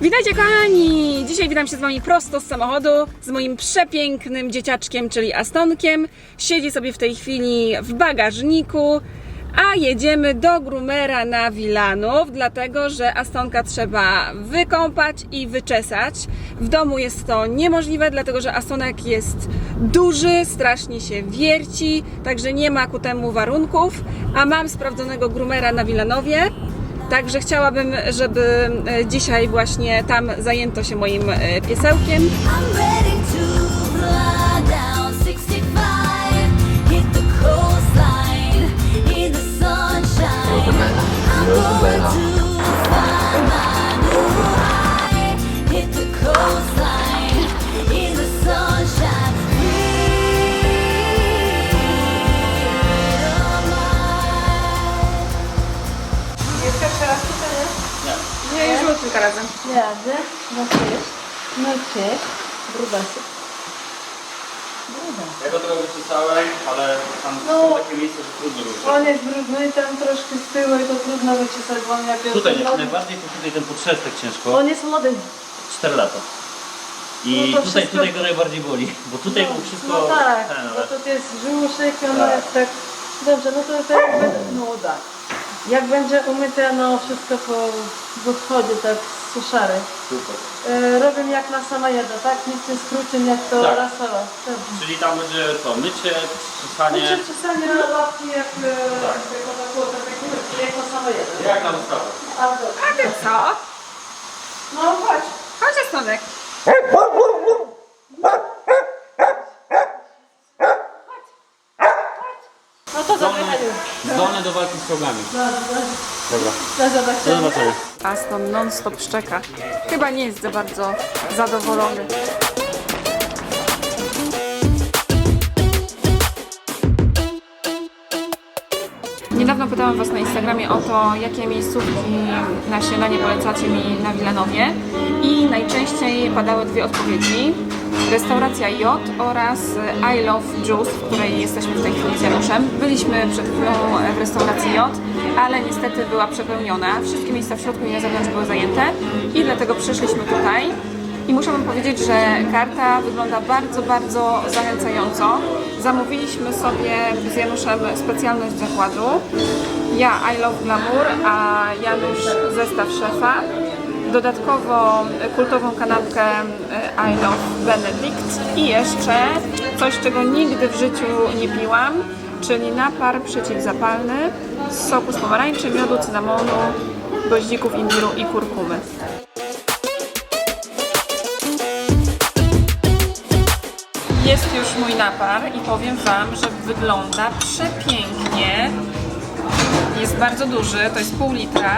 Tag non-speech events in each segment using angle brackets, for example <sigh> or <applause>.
Witajcie kochani! Dzisiaj witam się z wami prosto z samochodu z moim przepięknym dzieciaczkiem, czyli Astonkiem. Siedzi sobie w tej chwili w bagażniku, a jedziemy do Grumera na Wilanów, dlatego że Astonka trzeba wykąpać i wyczesać. W domu jest to niemożliwe, dlatego że Astonek jest duży, strasznie się wierci, także nie ma ku temu warunków, a mam sprawdzonego Grumera na Wilanowie. Także chciałabym, żeby e, dzisiaj właśnie tam zajęto się moim e, piesełkiem. I'm ready to kilka razy. Jadę, no cześć, no cześć, grubasy. Ja go trochę wyczesałem, ale tam No. są takie miejsca, że trudno ruszyć. On jest brudny i tam troszkę z tyłu i to trudno wyczesać, bo on jak jest Tutaj nie, młody. najbardziej to tutaj ten podszestek ciężko. On jest młody. 4 lata. I No to tutaj, wszystko- tutaj go najbardziej boli, bo tutaj no, mu wszystko... No tak, ten, bo ale- to jest brzuszek i ono Tak. jest tak... Dobrze, no to, to jak będzie... No tak. Jak będzie umyte, no wszystko po w odchodzie, tak z suszary. Super. E, robię jak na sama jedna, tak? Nic nie skrócę, jak to Tak. rasowa. Dobrze. Czyli tam będzie co, mycie, Muszę czasami na łapki jak... e, Tak. Jak ona było, tak jak, jak na sama jedna. jak na wystawę. A. A ty co? No chodź. Chodź Astonek. No to Zdolny, do walki z czołgami. Dobra, Do zobaczenia. Aston non-stop szczeka. Chyba nie jest za bardzo zadowolony. Niedawno pytałam Was na Instagramie o to, jakie miejscówki na śniadanie polecacie mi na Wilanowie i najczęściej padały dwie odpowiedzi. Restauracja J oraz I Love Juice, w której jesteśmy w tej chwili z Januszem. Byliśmy przed chwilą w restauracji J, ale niestety była przepełniona. Wszystkie miejsca w środku i na zewnątrz były zajęte i dlatego przyszliśmy tutaj. I muszę Wam powiedzieć, że karta wygląda bardzo, bardzo zachęcająco. Zamówiliśmy sobie z Januszem specjalność zakładu. Ja I Love Glamour, a Janusz zestaw szefa. Dodatkowo kultową kanapkę e, I Love Benedict i jeszcze coś, czego nigdy w życiu nie piłam, czyli napar przeciwzapalny z soku z pomarańczy, miodu, cynamonu, goździków, imbiru i kurkumy. Jest już mój napar i powiem Wam, że wygląda przepięknie. Jest bardzo duży, to jest pół litra.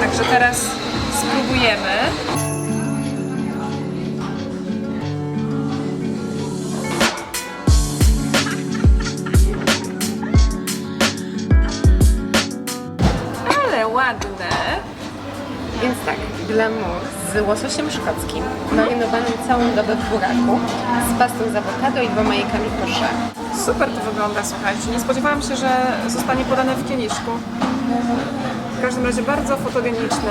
Także teraz spróbujemy. Ale ładne. Więc tak, glamour z łososiem szkockim, marynowanym całą dobę w buraku, z pastą z awokado i dwoma jajkami kosze. Super to wygląda, słuchajcie. Nie spodziewałam się, że zostanie podane w kieliszku. W każdym razie bardzo fotogeniczny.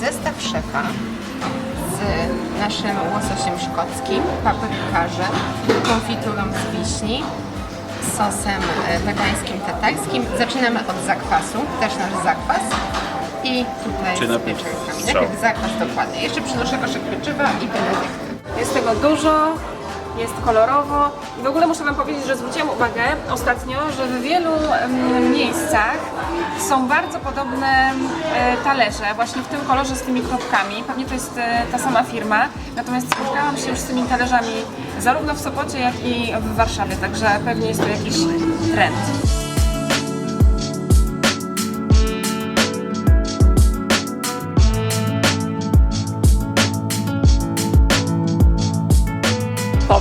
Zestaw szefa z naszym łososiem szkockim, paprykarzem, konfiturą z wiśni, sosem e, wegańskim tatarskim. Zaczynamy od zakwasu, też nasz zakwas. I tutaj Czy z najpierw pieczarkami. strzał? Najpierw zakwas dokładnie. Jeszcze przynoszę koszyk pieczywa i benedykty. Jest tego dużo, jest kolorowo. I w ogóle muszę Wam powiedzieć, że zwróciłam uwagę ostatnio, że w wielu miejscach są bardzo podobne e, talerze, właśnie w tym kolorze z tymi kropkami. Pewnie to jest e, ta sama firma. Natomiast spotkałam się już z tymi talerzami zarówno w Sopocie, jak i w Warszawie, także pewnie jest to jakiś trend.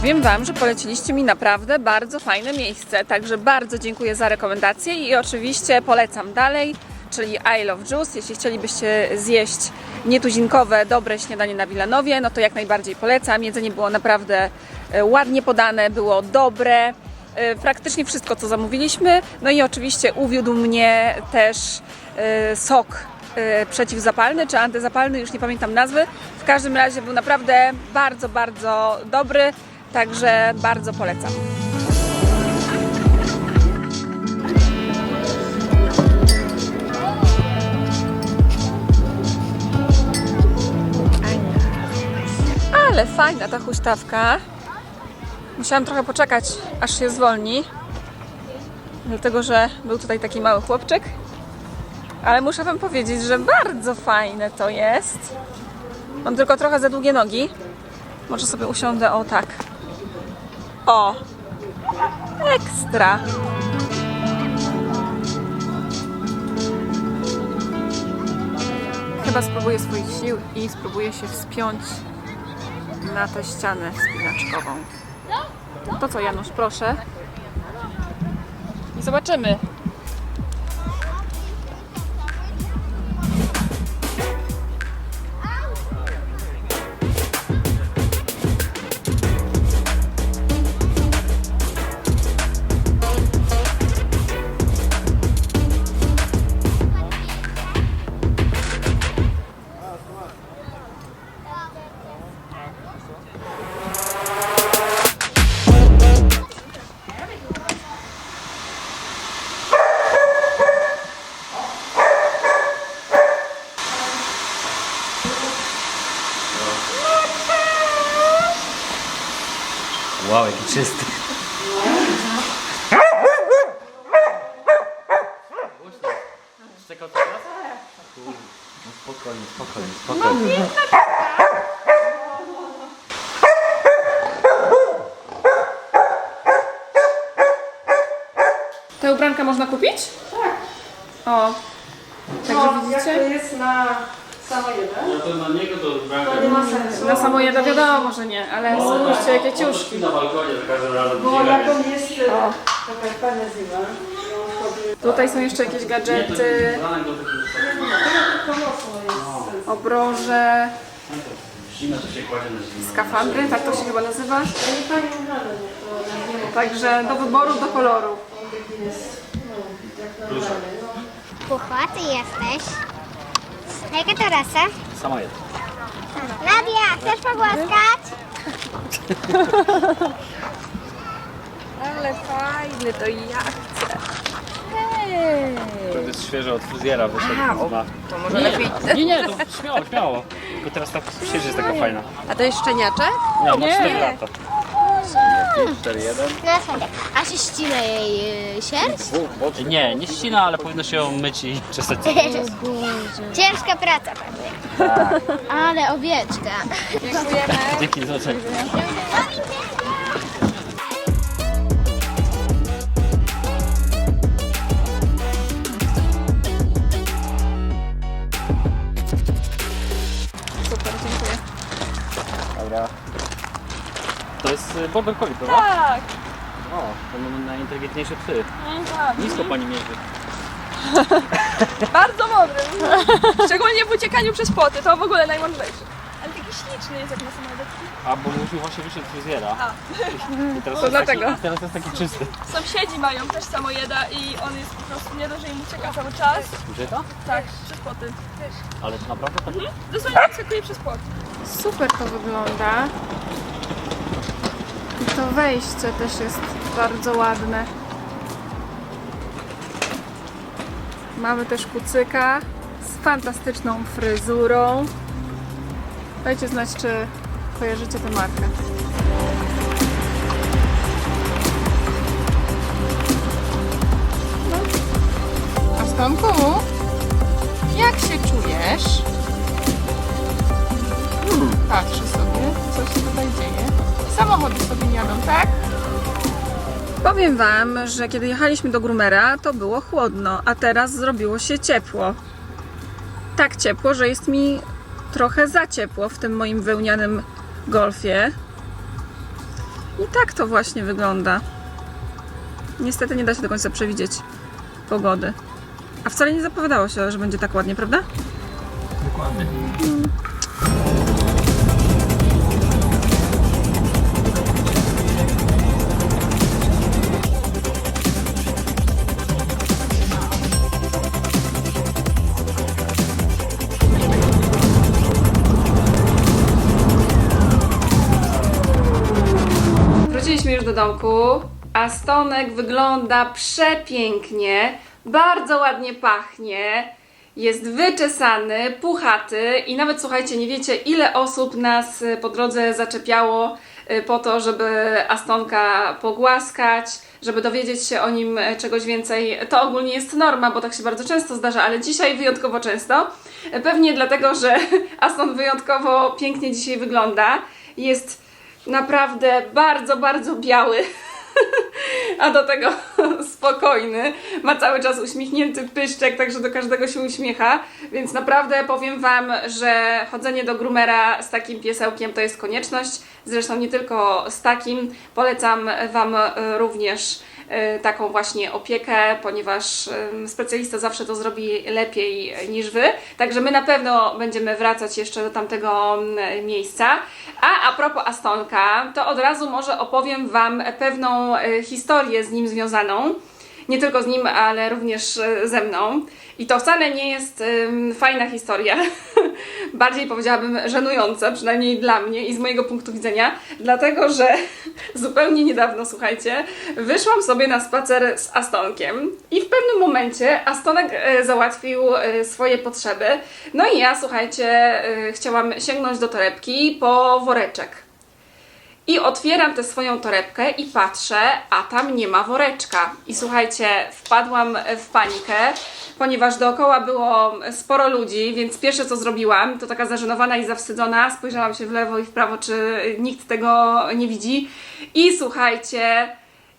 Powiem Wam, że poleciliście mi naprawdę bardzo fajne miejsce, także bardzo dziękuję za rekomendacje i oczywiście polecam dalej, czyli I Love Juice. Jeśli chcielibyście zjeść nietuzinkowe, dobre śniadanie na Wilanowie, no to jak najbardziej polecam. Jedzenie było naprawdę e, ładnie podane, było dobre. e, Praktycznie wszystko, co zamówiliśmy. No i oczywiście uwiódł mnie też e, sok przeciwzapalny czy antyzapalny, już nie pamiętam nazwy. W każdym razie był naprawdę bardzo, bardzo dobry, także bardzo polecam. Ale fajna ta huśtawka. Musiałam trochę poczekać, aż się zwolni. Dlatego, że był tutaj taki mały chłopczyk. Ale muszę Wam powiedzieć, że bardzo fajne to jest. Mam tylko trochę za długie nogi. Może sobie usiądę o tak. O! Ekstra! Chyba spróbuję swoich sił i spróbuję się wspiąć na tę ścianę spinaczkową. To co, Janusz, proszę. I zobaczymy. Czysty. Czekał teraz? No spokojnie, spokojnie, spokojnie. Tę ubrankę można kupić? Tak. O. Także No, jak to widzicie? jest na samo jeden, No to na niego to to nie ma sensu. Na samojeda wiadomo, że nie, ale spójrzcie jakie ciuszki. Na balkonie za każdym razem Bo biegać. jak on jest O. taka fajna zima. Tutaj są jeszcze jakieś gadżety, do mocno jest. obroże, to się kładzie na zimę. skafandry, tak to się chyba nazywa. Ja nie to. Także do wyboru, do koloru. Taki jest, no, jak. No. Jesteś. Jaka to rasa? Sama jest. Nadia, chcesz pogłaskać? Ale fajny, to ja chcę. To jest świeżo od fryzjera wyszedł. A, To może lepiej. Nie, nie, to śmiało, śmiało. Tylko teraz ta sieć jest taka fajna. A to jest szczeniaczek? Nie, ma Nie. 4 lata. 4, 1. Na sobie. A się ścina jej y, sierść? Nie, nie ścina, ale powinno się ją myć i <laughs> czesać. Ciężka praca pewnie. Ale owieczka. Dzięki za ocenę. Jest y, border collie, prawda? Tak, O, to mamy najinteligentniejsze psy. tak. Nisko pani mierzy. <laughs> Bardzo mądry. Szczególnie w uciekaniu przez płoty, to w ogóle najmądrzejszy. Ale taki śliczny jest jak na samolotki. A, bo musiał właśnie wyszedł z fryzjera. I teraz jest dlatego. Taki, teraz jest taki czysty. Sąsiedzi mają też samojeda i on jest po prostu nie dość, że im ucieka cały czas. Gdzie to? Tak, przez płoty. Ale to naprawdę tak? Dosłownie skakuje przez płot. Super to wygląda. I to wejście też jest bardzo ładne. Mamy też kucyka z fantastyczną fryzurą. Dajcie znać, czy kojarzycie tę markę. No. A Stonku, jak się czujesz? Patrzy sobie, Samochody sobie jadą, tak? Powiem Wam, że kiedy jechaliśmy do Grumera, to było chłodno, a teraz zrobiło się ciepło. Tak ciepło, że jest mi trochę za ciepło w tym moim wełnianym golfie. I tak to właśnie wygląda. Niestety nie da się do końca przewidzieć pogody. A wcale nie zapowiadało się, że będzie tak ładnie, prawda? Dokładnie. Do domku. A stonek wygląda przepięknie, bardzo ładnie pachnie. Jest wyczesany, puchaty i nawet słuchajcie, nie wiecie ile osób nas y, po drodze zaczepiało y, po to, żeby Astonka pogłaskać, żeby dowiedzieć się o nim y, czegoś więcej. To ogólnie jest norma, bo tak się bardzo często zdarza, ale dzisiaj wyjątkowo często. Pewnie dlatego, że <laughs> Aston wyjątkowo pięknie dzisiaj wygląda. Jest naprawdę bardzo, bardzo biały. <laughs> a do tego <laughs> spokojny. Ma cały czas uśmiechnięty pyszczek, także do każdego się uśmiecha. Więc naprawdę powiem Wam, że chodzenie do groomera z takim piesełkiem to jest konieczność. Zresztą nie tylko z takim. Polecam Wam e, również taką właśnie opiekę, ponieważ specjalista zawsze to zrobi lepiej niż Wy. Także my na pewno będziemy wracać jeszcze do tamtego miejsca. A a propos Astonka, to od razu może opowiem Wam pewną e, historię z nim związaną. Nie tylko z nim, ale również e, ze mną. I to wcale nie jest em, fajna historia. <laughs> Bardziej powiedziałabym żenująca, przynajmniej dla mnie i z mojego punktu widzenia, dlatego że <laughs> zupełnie niedawno, słuchajcie, wyszłam sobie na spacer z Astonkiem i w pewnym momencie Astonek e, załatwił e, swoje potrzeby. No i ja, słuchajcie, e, chciałam sięgnąć do torebki po woreczek. I otwieram tę swoją torebkę i patrzę, a tam nie ma woreczka. I słuchajcie, wpadłam w panikę, ponieważ dookoła było sporo ludzi, więc pierwsze co zrobiłam, to taka zażenowana i zawstydzona, spojrzałam się w lewo i w prawo, czy nikt tego nie widzi. I słuchajcie,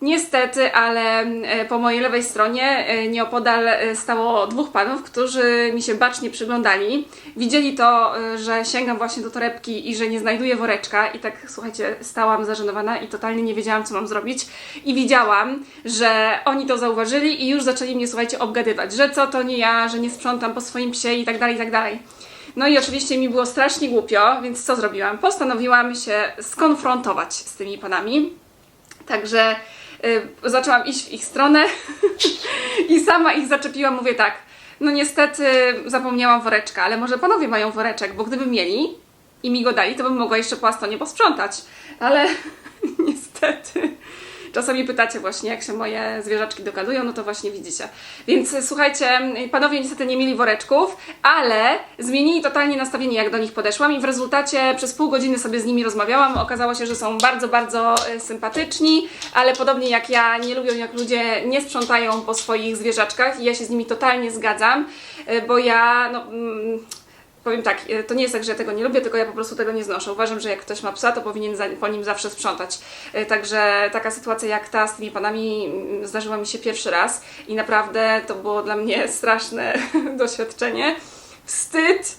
Niestety, ale e, po mojej lewej stronie e, nieopodal e, stało dwóch panów, którzy mi się bacznie przyglądali. Widzieli to, że sięgam właśnie do torebki i że nie znajduję woreczka i tak, słuchajcie, stałam zażenowana i totalnie nie wiedziałam, co mam zrobić. I widziałam, że oni to zauważyli i już zaczęli mnie, słuchajcie, obgadywać, że co to nie ja, że nie sprzątam po swoim psie i tak dalej, i tak dalej. No i oczywiście mi było strasznie głupio, więc co zrobiłam? Postanowiłam się skonfrontować z tymi panami. Także zaczęłam iść w ich stronę <laughs> i sama ich zaczepiłam. Mówię tak, no niestety zapomniałam woreczka, ale może panowie mają woreczek, bo gdyby mieli i mi go dali, to bym mogła jeszcze po Astonie posprzątać. Ale <laughs> niestety. Czasami pytacie właśnie, jak się moje zwierzaczki dogadują, no to właśnie widzicie. Więc y, słuchajcie, panowie niestety nie mieli woreczków, ale zmienili totalnie nastawienie, jak do nich podeszłam i w rezultacie przez pół godziny sobie z nimi rozmawiałam. Okazało się, że są bardzo, bardzo y, sympatyczni, ale podobnie jak ja, nie lubią jak ludzie nie sprzątają po swoich zwierzaczkach i ja się z nimi totalnie zgadzam, y, bo ja, no... Powiem tak, e, to nie jest tak, że ja tego nie lubię, tylko ja po prostu tego nie znoszę. Uważam, że jak ktoś ma psa, to powinien za, po nim zawsze sprzątać. E, Także taka sytuacja jak ta z tymi panami mm, zdarzyła mi się pierwszy raz i naprawdę to było dla mnie <laughs> straszne <laughs> doświadczenie. Wstyd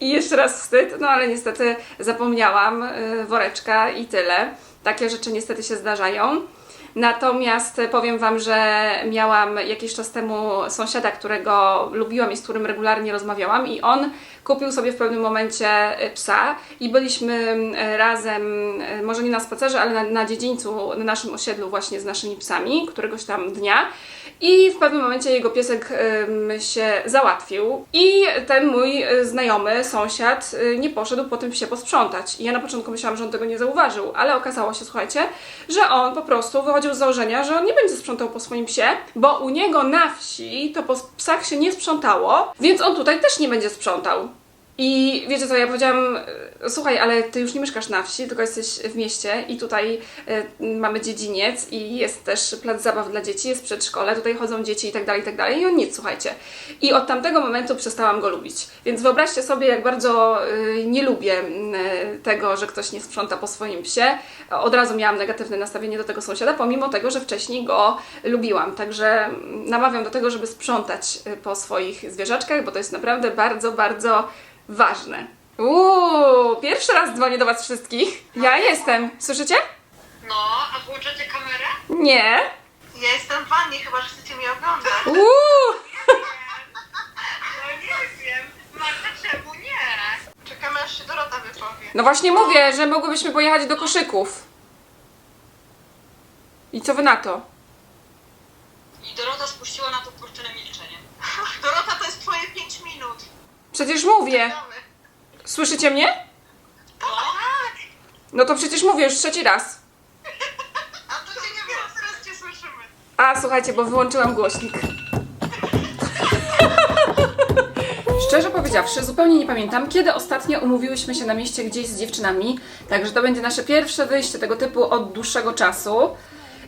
i jeszcze raz wstyd, no ale niestety zapomniałam e, woreczka i tyle. Takie rzeczy niestety się zdarzają. Natomiast powiem Wam, że miałam jakiś czas temu sąsiada, którego lubiłam i z którym regularnie rozmawiałam, i on kupił sobie w pewnym momencie y, psa i byliśmy y, razem, y, może nie na spacerze, ale na, na dziedzińcu, na naszym osiedlu, właśnie z naszymi psami, któregoś tam dnia. I w pewnym momencie jego piesek się załatwił i ten mój znajomy, sąsiad nie poszedł po tym psie posprzątać. I ja na początku myślałam, że on tego nie zauważył, ale okazało się, słuchajcie, że on po prostu wychodził z założenia, że on nie będzie sprzątał po swoim psie, bo u niego na wsi to po psach się nie sprzątało, więc on tutaj też nie będzie sprzątał. I wiecie co, ja powiedziałam, e, słuchaj, ale ty już nie mieszkasz na wsi, tylko jesteś w mieście i tutaj e, mamy dziedziniec i jest też plac zabaw dla dzieci, jest przedszkole, tutaj chodzą dzieci i tak dalej, i tak dalej. I on nic, słuchajcie. I od tamtego momentu przestałam go lubić. Więc wyobraźcie sobie, jak bardzo e, nie lubię e, tego, że ktoś nie sprząta po swoim psie. Od razu miałam negatywne nastawienie do tego sąsiada, pomimo tego, że wcześniej go lubiłam. Także namawiam do tego, żeby sprzątać po swoich zwierzaczkach, bo to jest naprawdę bardzo, bardzo ważne. Uuu, pierwszy raz dzwonię do Was wszystkich. Ja jestem. Słyszycie? No, a włączacie kamerę? Nie. Ja jestem w wannie, chyba że chcecie mnie oglądać. Uuu. No nie wiem. Marta, czemu nie? Czekamy aż się Dorota wypowie. No właśnie mówię, że mogłybyśmy pojechać do koszyków. I co Wy na to? I Dorota spuściła na to kurczynę milczenie. Dorota, to jest twoje 5 minut. Przecież mówię. Słyszycie mnie? Tak. No to przecież mówię już trzeci raz. A to A słuchajcie, bo wyłączyłam głośnik. <laughs> Szczerze powiedziawszy, zupełnie nie pamiętam, kiedy ostatnio umówiłyśmy się na mieście gdzieś z dziewczynami. Także to będzie nasze pierwsze wyjście tego typu od dłuższego czasu.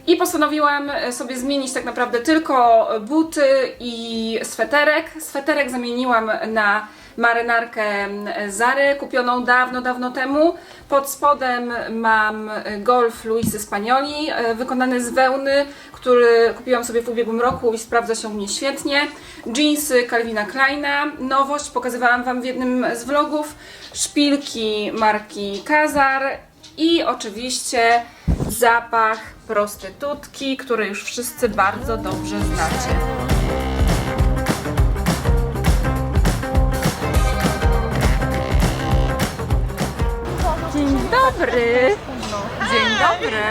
I postanowiłam e, sobie zmienić tak naprawdę tylko buty i sweterek. Sweterek zamieniłam na marynarkę Zary, kupioną dawno, dawno temu. Pod spodem mam Golf Luisy Spagnoli, e, wykonany z wełny, który kupiłam sobie w ubiegłym roku i sprawdza się u mnie świetnie. Jeansy Calvina Kleina, nowość, pokazywałam Wam w jednym z vlogów. Szpilki marki Kazar i oczywiście zapach prostytutki, który już wszyscy bardzo dobrze znacie. Dzień dobry! Dzień dobry!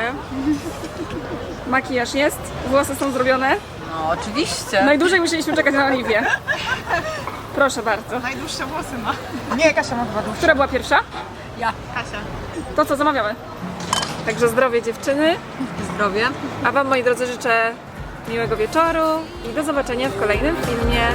Makijaż jest, włosy są zrobione. No oczywiście. Najdłużej musieliśmy czekać na Oliwię. Proszę bardzo. Najdłuższe włosy ma. Nie, Kasia ma dwa dłuższe. Która była pierwsza? Ja. Kasia. To co, zamawiamy? Także zdrowie dziewczyny. Zdrowie. A Wam, moi drodzy, życzę miłego wieczoru i do zobaczenia w kolejnym filmie.